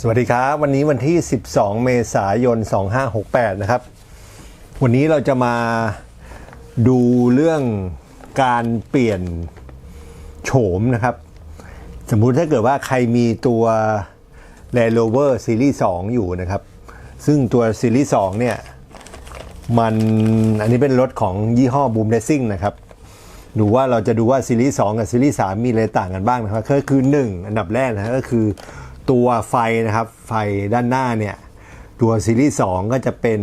สวัสดีครับ วันนี้วันที่ 12 เมษายน 2568 นะครับ วันนี้เราจะมาดูเรื่องการเปลี่ยนโฉมนะครับ สมมุติถ้าเกิดว่าใครมีตัว Land Rover Series 2 อยู่นะครับ ซึ่งตัว Series 2 เนี่ย มันอันนี้เป็นรถของยี่ห้อ Boom Racing นะครับ ดูว่าเราจะดูว่าซีรีส์2กับซีรีส์3มีอะไรต่างกันบ้างนะครับก็คือ 1 อันดับแรกนะก็คือ ตัวไฟนะครับ ไฟด้านหน้าเนี่ย ตัวซีรีส์2ก็จะเป็น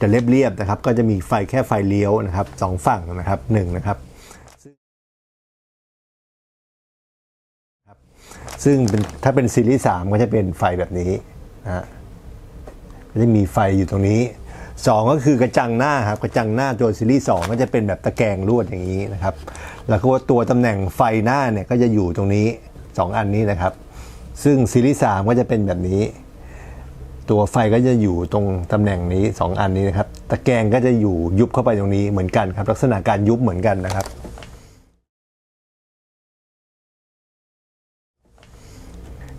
จะเรียบๆนะครับ ก็จะมีไฟแค่ไฟเลี้ยวนะครับสองฝั่งนะครับหนึ่งนะครับซึ่งถ้าเป็นซีรีส์3ก็จะเป็นไฟแบบนี้นะก็จะมีไฟอยู่ตรงนี้สองก็คือกระจังหน้าครับกระจังหน้าตัวซีรีส์2ก็จะเป็นแบบตะแกรงลวดอย่างนี้นะครับ แล้วก็ตัวตำแหน่งไฟหน้าเนี่ยก็จะอยู่ตรงนี้ 2 อันนี้นะครับ ซึ่งซีรีส์3ก็จะเป็นแบบนี้ ตัวไฟก็จะอยู่ตรงตำแหน่งนี้ 2 อันนี้นะครับ ตะแกรงก็จะอยู่ยุบเข้าไปตรงนี้เหมือนกันครับ ลักษณะการยุบเหมือนกันนะครับ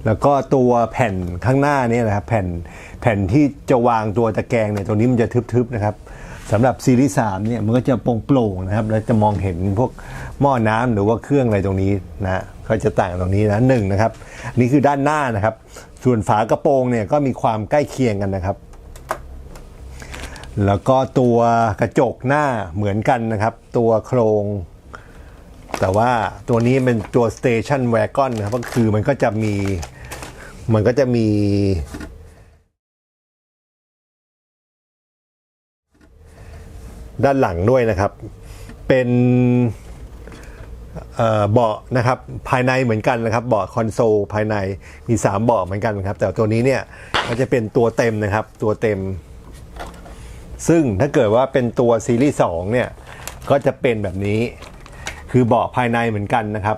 แล้วก็ตัวแผ่นข้างหน้านี่นะครับ แผ่นแผ่นที่จะวางตัวตะแกรงเนี่ยตรงนี้มันจะทึบๆนะครับสำหรับซีรีส์3เนี่ยมันก็จะโปร่งๆนะครับ แล้วจะมองเห็นพวกหม้อน้ำหรือว่าเครื่องอะไรตรงนี้นะ ก็จะต่างตรงนี้นะหนึ่งนะครับ นี่คือด้านหน้านะครับ ส่วนฝากระโปรงเนี่ยก็มีความใกล้เคียงกันนะครับ แล้วก็ตัวกระจกหน้าเหมือนกันนะครับ ตัวโครง แต่ว่าตัวนี้เป็นตัว Station Wagon นะครับก็คือมันก็จะมีมันก็จะมีด้านหลังด้วยนะครับ เป็น เบาะนะครับภายในเหมือนกันนะครับเบาะคอนโซลภายในมี 3 เบาะเหมือนกันครับ แต่ตัวนี้เนี่ยมันจะเป็นตัวเต็มนะครับตัวเต็ม ซึ่งถ้าเกิดว่าเป็นตัวซีรีส์2เนี่ยก็จะเป็นแบบนี้ คือเบาะภายในเหมือนกันนะครับ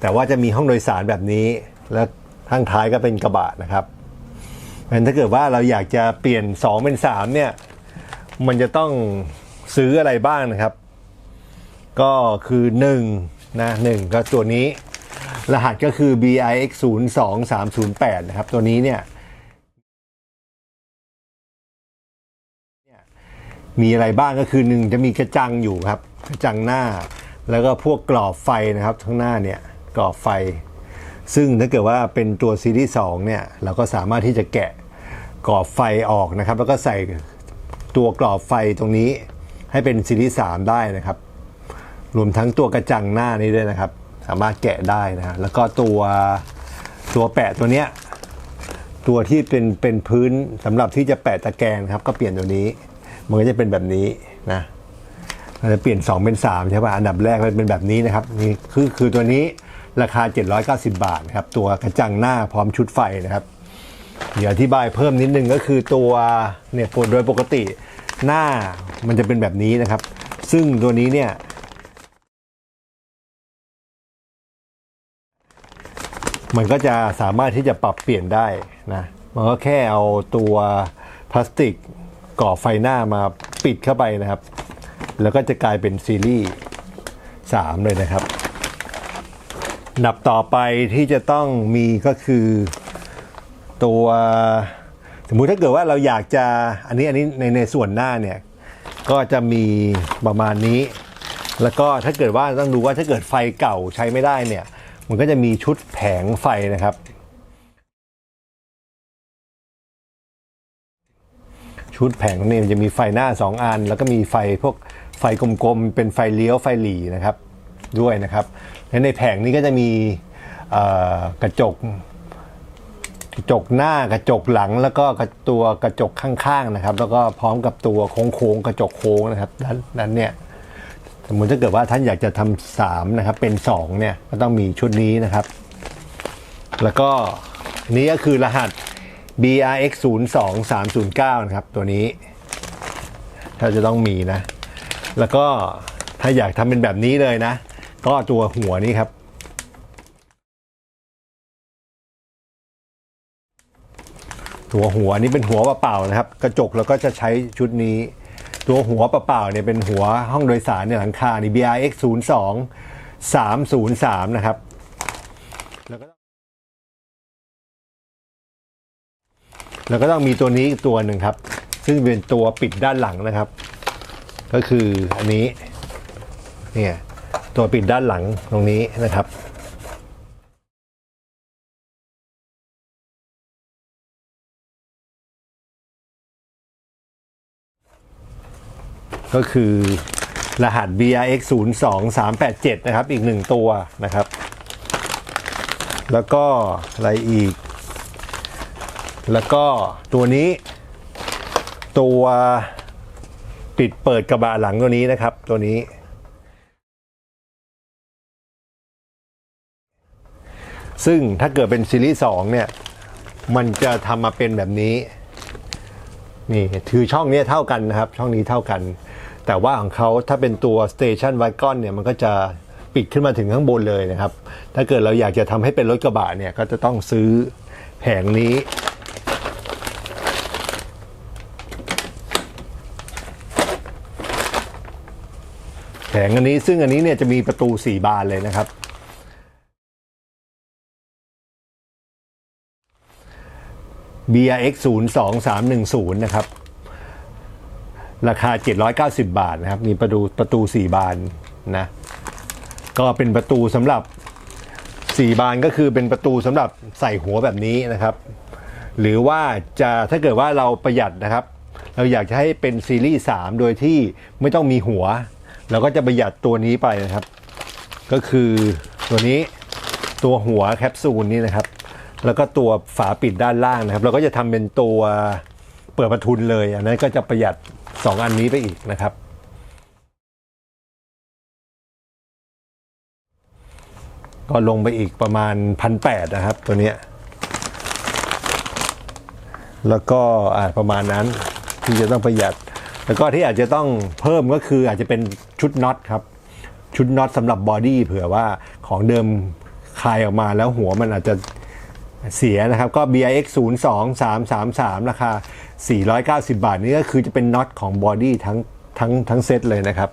แต่ว่าจะมีห้องโดยสารแบบนี้ แล้วข้างท้ายก็เป็นกระบะนะครับเั้นถ้าเกิดว่าเราอยากจะเปลี่ยน 2 เป็น 3 เนี่ยมันจะต้องซื้ออะไรบ้างนะครับ ก็คือ1นะ1ก็ตัวนี้รหัสก็คือ BIX 0 2 3 0 8นะครับ ตัวนี้เนี่ยมีอะไรบ้างก็คือหนึ่งจะมีกระจังอยู่ครับ กระจังหน้า แล้วก็พวกกรอบไฟนะครับข้างหน้าเนี่ยกรอบไฟ ซึ่งถ้าเกิดว่าเป็นตัวซีรีส์2เนี่ยเราก็สามารถที่จะแกะกรอบไฟออกนะครับ แล้วก็ใส่ตัวกรอบไฟตรงนี้ให้เป็นซีรีส์3ได้นะครับ รวมทั้งตัวกระจังหน้านี้ด้วยนะครับ สามารถแกะได้นะฮะแล้วก็ตัวตัวแปะตัวเนี้ยตัวที่เป็นเป็นพื้นสำหรับที่จะแปะตะแกรงครับ ก็เปลี่ยนตัวนี้มันก็จะเป็นแบบนี้นะเราจะเปลี่ยน 2 เป็น 3 ใช่ป่ะอันดับแรกมันเป็นแบบนี้นะครับนี่คือคือตัวนี้ราคา 790 บาทนะครับ ตัวกระจังหน้าพร้อมชุดไฟนะครับ เดี๋ยวอธิบายเพิ่มนิดนึงก็คือตัวเนี่ยโดยปกติหน้ามันจะเป็นแบบนี้นะครับ ซึ่งตัวนี้เนี่ย มันก็จะสามารถที่จะปรับเปลี่ยนได้นะ มันก็แค่เอาตัวพลาสติกก่อไฟหน้ามาปิดเข้าไปนะครับ แล้วก็จะกลายเป็นซีรีส์ 3 เลยนะครับนดับต่อไปที่จะต้องมีก็คือตัวสมมุติถ้าเกิดว่าเราอยากจะอันนี้อันนี้ในในส่วนหน้าเนี่ย ก็จะมีประมาณนี้ แล้วก็ถ้าเกิดว่าต้องดูว่าถ้าเกิดไฟเก่าใช้ไม่ได้เนี่ย มันก็จะมีชุดแผงไฟนะครับ ชุดแผงนี่มันจะมีไฟหน้า 2 อัน แล้วก็มีไฟพวกไฟกลมๆ เป็นไฟเลี้ยวไฟหลีนะครับด้วยนะครับและในแผงนี้ก็จะมีกระจกกระจกหน้ากระจกหลังแล้วก็กตัวกระจกข้างๆนะครับ แล้วก็พร้อมกับตัวโค้งๆกระจกโค้งนะครับนั้นนั้นเนี่ย สมมติถ้าเกิดว่าท่านอยากจะทำสามนะครับ เป็นสองเนี่ยก็ต้องมีชุดนี้นะครับ แล้วก็นี้ก็คือรหัส BRX 0 2 3 0 9นะครับ ตัวนี้ ถ้าจะต้องมีนะ แล้วก็ถ้าอยากทำเป็นแบบนี้เลยนะ ก็ตัวหัวนี้ครับตัวหัวนี่เป็นหัวเปล่าๆนะครับ กระจกแล้วก็จะใช้ชุดนี้ ตัวหัวเปล่าๆเนี่ยเป็นหัวห้องโดยสารเนี่ยหลังคานี่ BRX 0 2 3 0 3 นะครับแล้วก็ต้องมีตัวนี้อีกตัวหนึ่งครับ ซึ่งเป็นตัวปิดด้านหลังนะครับ ก็คืออันนี้เนี่ยตัวปิดด้านหลังตรงนี้นะครับ ก็คือรหัส BRX 0 2 3 8 7 นะครับ อีกหนึ่งตัวนะครับ แล้วก็อะไรอีก แล้วก็ตัวนี้ ตัวปิดเปิดกระบะหลังตัวนี้นะครับ ตัวนี้ ซึ่งถ้าเกิดเป็นซีรีส์2เนี่ย มันจะทำมาเป็นแบบนี้ นี่ คือช่องนี้เท่ากันนะครับ ช่องนี้เท่ากัน แต่ว่าของเขาถ้าเป็นตัว Station Wagon เนี่ยมันก็จะปิดขึ้นมาถึงข้างบนเลยนะครับ ถ้าเกิดเราอยากจะทำให้เป็นรถกระบะเนี่ยก็จะต้องซื้อแผงนี้แผงอันนี้ซึ่งอันนี้เนี่ยจะมีประตู 4 บานเลยนะครับ BRX 0 2 3 1 0 นะครับ ราคา 790 บาทนะครับ มีประตูประตู 4 บานนะ ก็เป็นประตูสำหรับ 4 บานก็คือเป็นประตูสำหรับใส่หัวแบบนี้นะครับ หรือว่าจะถ้าเกิดว่าเราประหยัดนะครับ เราอยากจะให้เป็นซีรีส์ 3 โดยที่ไม่ต้องมีหัว เราก็จะประหยัดตัวนี้ไปนะครับ ก็คือตัวนี้ตัวหัวแคปซูลนี่นะครับ แล้วก็ตัวฝาปิดด้านล่างนะครับ เราก็จะทำเป็นตัวเปิดประทุนเลย อันนั้นก็จะประหยัด 2อันนี้ไปอีกนะครับ ก็ลงไปอีกประมาณพันแปดนะครับ ตัวเนี้ยแล้วก็อ่าประมาณนั้นที่จะต้องประหยัด แล้วก็ที่อาจจะต้องเพิ่มก็คืออาจจะเป็นชุดน็อตครับ ชุดน็อตสำหรับบอดี้เผื่อว่าของเดิมคลายออกมาแล้วหัวมันอาจจะ เสียนะครับก็ BIX 0 2 3 3 3 ราคา 490 บาทนี่ก็คือจะเป็นน็อตของบอดี้ทั้งทั้งทั้งเซตเลยนะครับ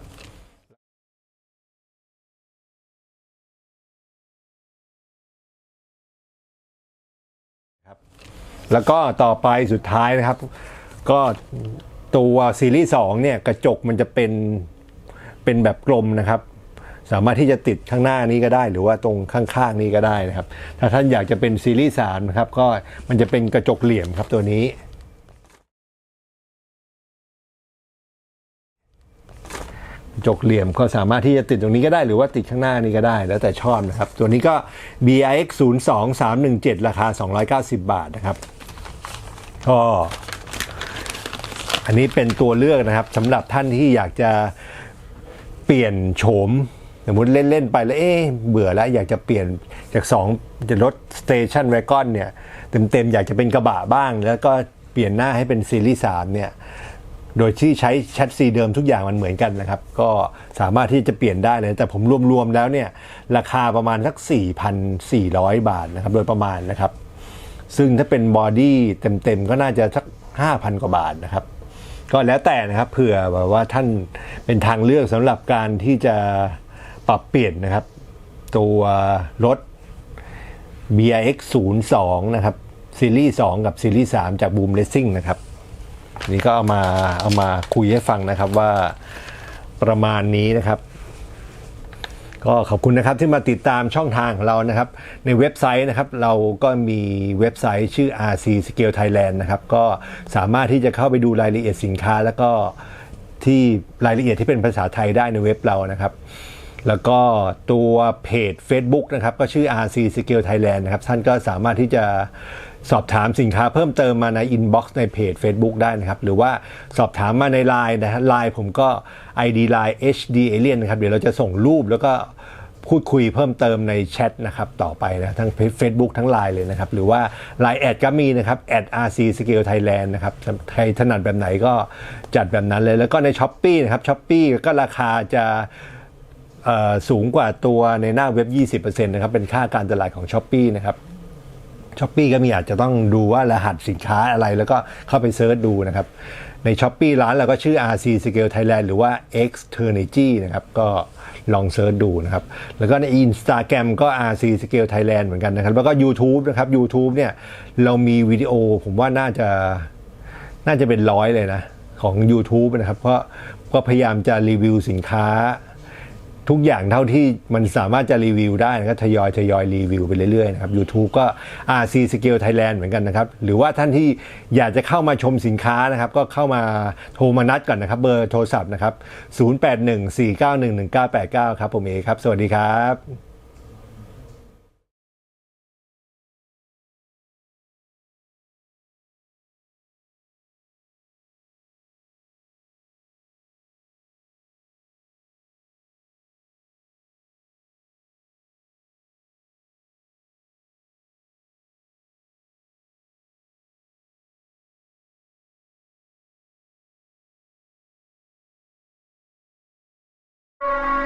แล้วก็ต่อไปสุดท้ายนะครับ ก็ตัวซีรีส์2เนี่ยกระจกมันจะเป็นเป็นแบบกลมนะครับ สามารถที่จะติดข้างหน้านี้ก็ได้ หรือว่าตรงข้างๆนี้ก็ได้นะครับ ถ้าท่านอยากจะเป็นซีรีส์3นะครับก็มันจะเป็นกระจกเหลี่ยมครับตัวนี้กระจกเหลี่ยมก็สามารถที่จะติดตรงนี้ก็ได้หรือว่าติดข้างหน้านี้ก็ได้ แล้วแต่ชอบนะครับ ตัวนี้ก็ BIX 0 2 3 1 7 ราคา 290 บาทนะครับ ก็อันนี้เป็นตัวเลือกนะครับสำหรับท่านที่อยากจะเปลี่ยนโฉม สมมติเล่น ๆ ไปแล้วเอ๊เบื่อแล้วอยากจะเปลี่ยนจาก 2 จะรถสเตชันแวกอนเนี่ยเต็ม ๆ อยากจะเป็นกระบะบ้าง แล้วก็เปลี่ยนหน้าให้เป็นซีรีส์3เนี่ยโดยที่ใช้แชทซีเดิมทุกอย่างมันเหมือนกันนะครับ ก็สามารถที่จะเปลี่ยนได้เลย แต่ผมรวม ๆ แล้วเนี่ยราคาประมาณสัก 4,400 บาทนะครับ โดยประมาณนะครับ ซึ่งถ้าเป็นบอดี้เต็ม ๆ ก็น่าจะสัก 5,000 กว่าบาทนะครับ ก็แล้วแต่นะครับเผื่อแบบว่าท่านเป็นทางเลือกสำหรับการที่จะ ปรับเปลี่ยนนะครับ ตัวรถ BRX 02นะครับซีรีส์2กับซีรีส์3จาก Boom Racing นะครับนี่ก็เอามาเอามาคุยให้ฟังนะครับว่าประมาณนี้นะครับ ก็ขอบคุณนะครับที่มาติดตามช่องทางของเรานะครับ ในเว็บไซต์นะครับ เราก็มีเว็บไซต์ชื่อ RC Scale Thailand นะครับ ก็สามารถที่จะเข้าไปดูรายละเอียดสินค้า แล้วก็ที่รายละเอียดที่เป็นภาษาไทยได้ในเว็บเรานะครับ แล้วก็ตัวเพจ Facebook นะครับ ก็ชื่อ RC Scale Thailand นะครับ ท่านก็สามารถที่จะสอบถามสินค้าเพิ่มเติมมาใน inbox ในเพจ Facebook ได้นะครับ หรือว่าสอบถามมาใน Line นะฮะ Line ผมก็ ID Line HD Alien นะครับ เดี๋ยวเราจะส่งรูปแล้วก็พูดคุยเพิ่มเติมในแชทนะครับต่อไปนะทั้ง Facebook ทั้ง Line เลยนะครับ หรือว่า Line แอดก็มีนะครับแอด RC Scale Thailand นะครับใครถนัดแบบไหนก็จัดแบบนั้นเลย แล้วก็ใน s h อ p e e นะครับ s h อ p e e ก็ราคาจะ สูงกว่าตัวในหน้าเว็บ 20%นะครับ เป็นค่าการตลาดของ s h อ p e e นะครับช้อปปีก็มีอาจจะต้องดูว่ารหัสสินค้าอะไรแล้วก็เข้าไปเซิร์ชดูนะครับ ใน s h อ p e e ร้านเราก็ชื่อ RC Scale Thailand หรือว่า X t e r n a g y นะครับ ก็ลองเซิร์ชดูนะครับ แล้วก็ใน Instagram ก็ RC Scale Thailand เหมือนกันนะครับ แล้วก็ YouTube นะครับ YouTube เนี่ย เรามีวิดีโอผมว่าน่าจะน่าจะเป็นร้อยเลยนะ ของ YouTube นะครับ เพราะก็พยายามจะรีวิวสินค้า ทุกอย่างเท่าที่มันสามารถจะรีวิวได้นะครับทยอยทยอยรีวิวไปเรื่อยๆนะครับ YouTube ก็ RC Scale Thailand เหมือนกันนะครับ หรือว่าท่านที่อยากจะเข้ามาชมสินค้านะครับ ก็เข้ามาโทรมานัดก่อนนะครับ เบอร์โทรศัพท์นะครับ 0814911989 ครับผมเอครับ สวัสดีครับ you